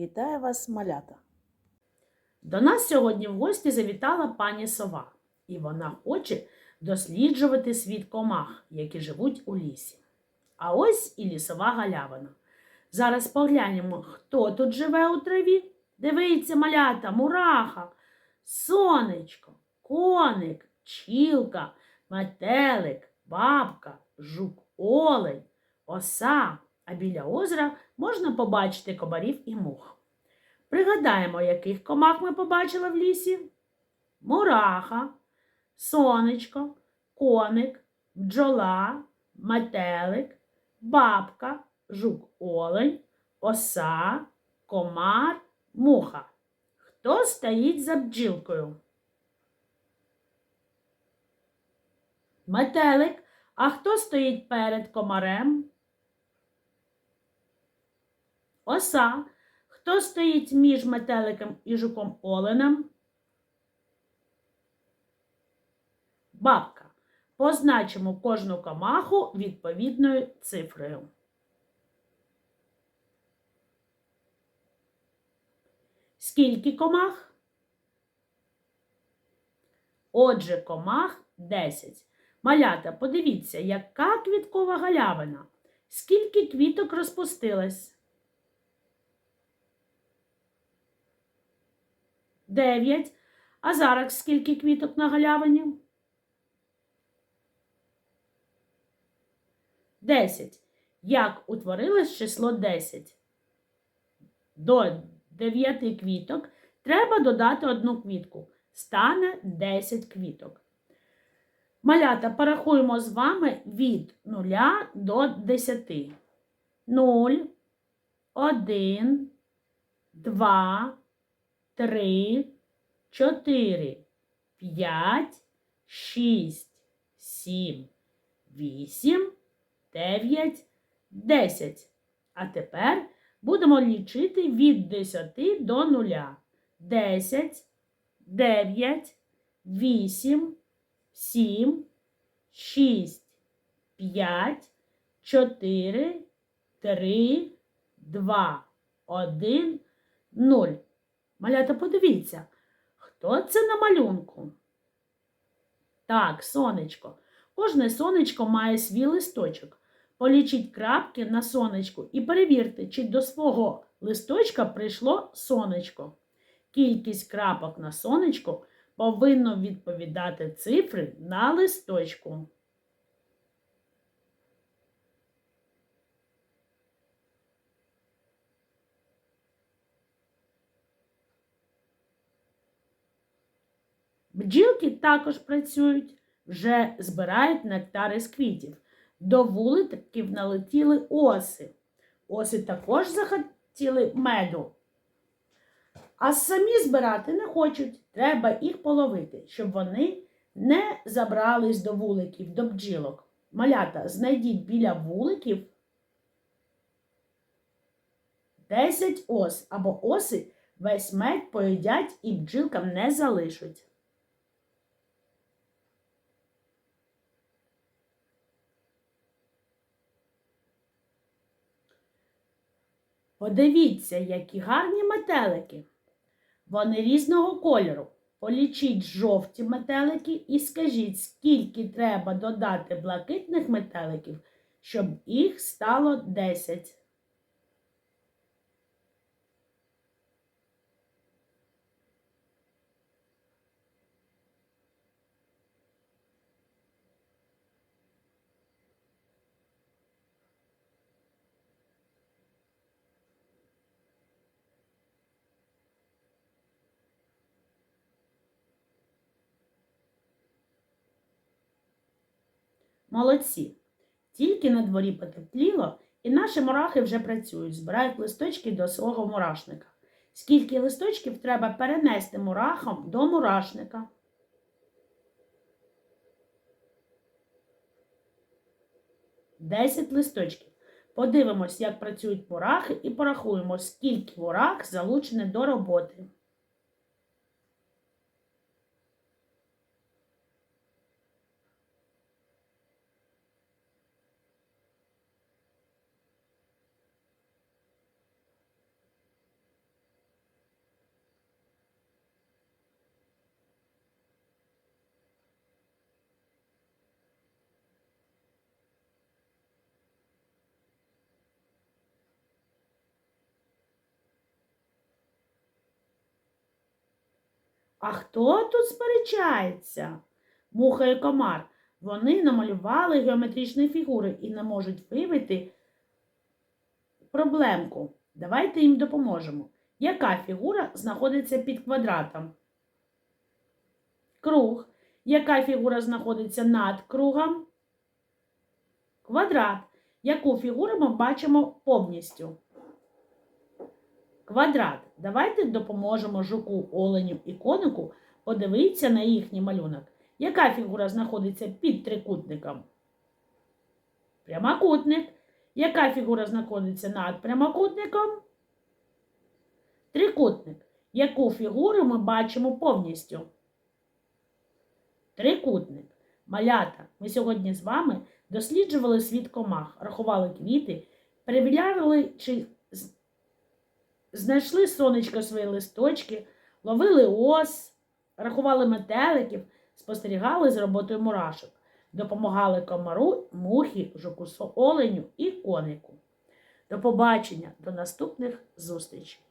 Вітаю вас, малята! До нас сьогодні в гості завітала пані сова, і вона хоче досліджувати світ комах, які живуть у лісі. А ось і лісова галявина. Зараз поглянемо, хто тут живе у траві. Дивіться, малята, мураха, сонечко, коник, чілка, метелик, бабка, жук, олень, оса. А біля озера можна побачити комарів і мух. Пригадаємо, яких комах ми побачили в лісі: мураха, сонечко, коник, бджола, метелик, бабка, жук олень, оса, комар, муха. Хто стоїть за бджілкою? Метелик. А хто стоїть перед комарем? Оса. Хто стоїть між метеликом і жуком оленем? Бабка. Позначимо кожну комаху відповідною цифрою. Скільки комах? Отже, комах 10. Малята, подивіться, яка квіткова галявина. Скільки квіток розпустилось? Дев'ять. А зараз скільки квіток на галявині? Десять. Як утворилось число 10? До 9 квіток треба додати одну квітку. Стане 10 квіток. Малята, порахуємо з вами від 0 до 10. 0, 1, 2, три, чотири, п'ять, шість, сім, вісім, дев'ять, десять. А тепер будемо лічити від десяти до нуля. Десять, дев'ять, вісім, сім, шість, п'ять, чотири, три, два, один, нуль. Малята, подивіться, хто це на малюнку? Так, сонечко. Кожне сонечко має свій листочок. Полічіть крапки на сонечку і перевірте, чи до свого листочка прийшло сонечко. Кількість крапок на сонечку повинно відповідати цифри на листочку. Бджілки також працюють, вже збирають нектар із квітів. До вуликів налетіли оси. Оси також захотіли меду. А самі збирати не хочуть. Треба їх половити, щоб вони не забрались до вуликів, до бджілок. Малята, знайдіть біля вуликів 10 ос або оси весь мед поїдять і бджілкам не залишать. Подивіться, які гарні метелики. Вони різного кольору. Полічіть жовті метелики і скажіть, скільки треба додати блакитних метеликів, щоб їх стало 10. Молодці. Тільки на дворі потепліло, і наші мурахи вже працюють, збирають листочки до свого мурашника. Скільки листочків треба перенести мурахам до мурашника? Десять листочків. Подивимось, як працюють мурахи, і порахуємо, скільки мурах залучені до роботи. А хто тут сперечається? Муха і комар. Вони намалювали геометричні фігури і не можуть виявити проблемку. Давайте їм допоможемо. Яка фігура знаходиться під квадратом? Круг. Яка фігура знаходиться над кругом? Квадрат. Яку фігуру ми бачимо повністю? Квадрат. Давайте допоможемо жуку, оленю і конику подивитися на їхній малюнок. Яка фігура знаходиться під трикутником? Прямокутник. Яка фігура знаходиться над прямокутником? Трикутник. Яку фігуру ми бачимо повністю? Трикутник. Малята. Ми сьогодні з вами досліджували світ комах, рахували квіти, перевіряли, чи знайшли сонечко свої листочки, ловили ос, рахували метеликів, спостерігали з роботою мурашок, допомагали комару, мухі, жуку, оленю і конику. До побачення, до наступних зустрічей!